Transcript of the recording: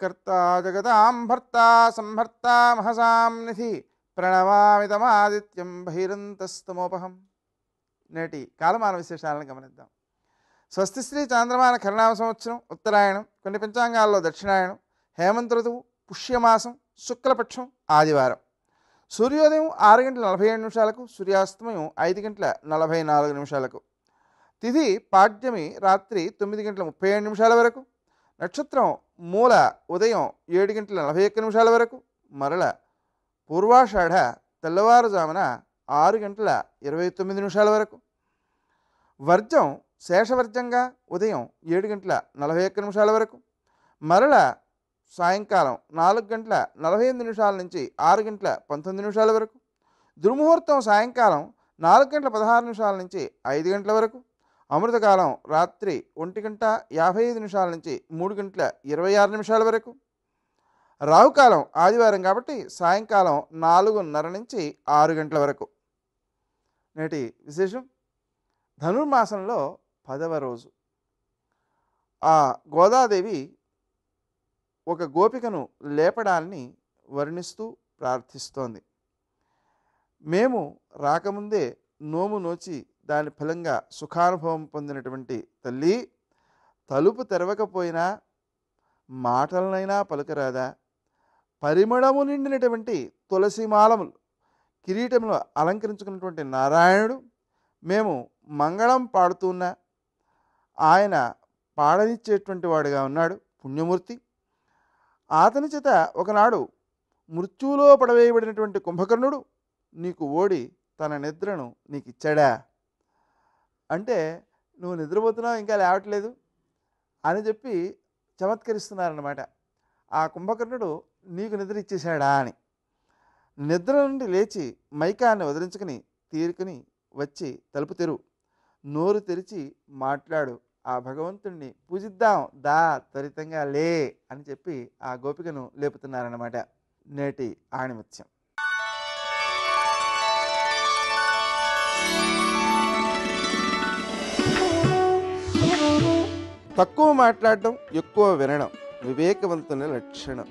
కర్త జగదాం భర్త సంభర్త మహసాం నిధి ప్రణవామితమాదిత్యం బహిరంతస్తమోపహం నేటి కాలమాన విశేషాలను గమనిద్దాం। స్వస్తి శ్రీ చాంద్రమాన కరుణామ సంవత్సరం ఉత్తరాయణం కొన్ని పంచాంగాల్లో దక్షిణాయనం హేమంత ఋతువు పుష్యమాసం శుక్లపక్షం ఆదివారం। సూర్యోదయం ఆరు గంటల నలభై ఏడు నిమిషాలకు సూర్యాస్తమయం ఐదు గంటల నలభై నాలుగు నిమిషాలకు। తిథి పాడ్యమి రాత్రి తొమ్మిది గంటల ముప్పై ఏడు నిమిషాల వరకు। నక్షత్రం మూల ఉదయం ఏడు గంటల నలభై ఒక్క నిమిషాల వరకు మరల పూర్వాషాఢ తెల్లవారుజామున ఆరు గంటల ఇరవై తొమ్మిది నిమిషాల వరకు. వర్జం శేషవర్జంగా ఉదయం ఏడు గంటల నలభై ఒక్క నిమిషాల వరకు మరల సాయంకాలం నాలుగు గంటల నలభై ఎనిమిది నిమిషాల నుంచి ఆరు గంటల పంతొమ్మిది నిమిషాల వరకు దుర్ముహూర్తం సాయంకాలం నాలుగు గంటల పదహారు నిమిషాల నుంచి ఐదు గంటల వరకు అమృతకాలం రాత్రి ఒంటి గంట యాభై ఐదు నిమిషాల నుంచి మూడు గంటల ఇరవై ఆరు నిమిషాల వరకు. రావుకాలం ఆదివారం కాబట్టి సాయంకాలం నాలుగున్నర నుంచి ఆరు గంటల వరకు. నేటి విశేషం? ధనుర్మాసంలో పదవ రోజు. ఆ గోదాదేవి ఒక గోపికను లేపడాన్ని వర్ణిస్తూ ప్రార్థిస్తోంది. మేము రాకముందే నోము నోచి దాని ఫలంగా సుఖానుభవం పొందినటువంటి తల్లి తలుపు తెరవకపోయినా మాటలనైనా పలుకరాదా? పరిమళము నిండినటువంటి తులసిమాలములు కిరీటంలో అలంకరించుకున్నటువంటి నారాయణుడు మేము మంగళం పాడుతున్నా ఆయన పాడనిచ్చేటువంటి వాడుగా ఉన్నాడు పుణ్యమూర్తి. అతని చేత ఒకనాడు మృత్యులో పడవేయబడినటువంటి కుంభకర్ణుడు నీకు ఓడి తన నిద్రను నీకు ఇచ్చాడా అంటే నువ్వు నిద్రపోతున్నావు ఇంకా లేవట్లేదు అని చెప్పి చమత్కరిస్తున్నారన్నమాట. ఆ కుంభకర్ణుడు నీకు నిద్ర ఇచ్చేశాడా అని. నిద్ర నుండి లేచి మైకాన్ని వదిలించుకుని తీరుకుని వచ్చి తలుపు తెరువు నోరు తెరిచి మాట్లాడు. ఆ భగవంతుణ్ణి పూజిద్దాం దా త్వరితంగా లే అని చెప్పి ఆ గోపికను లేపుతున్నారన్నమాట నేటి ఆణిమత్యం. తక్కువ మాట్లాడడం ఎక్కువ వినడం వివేకవంతుని లక్షణం.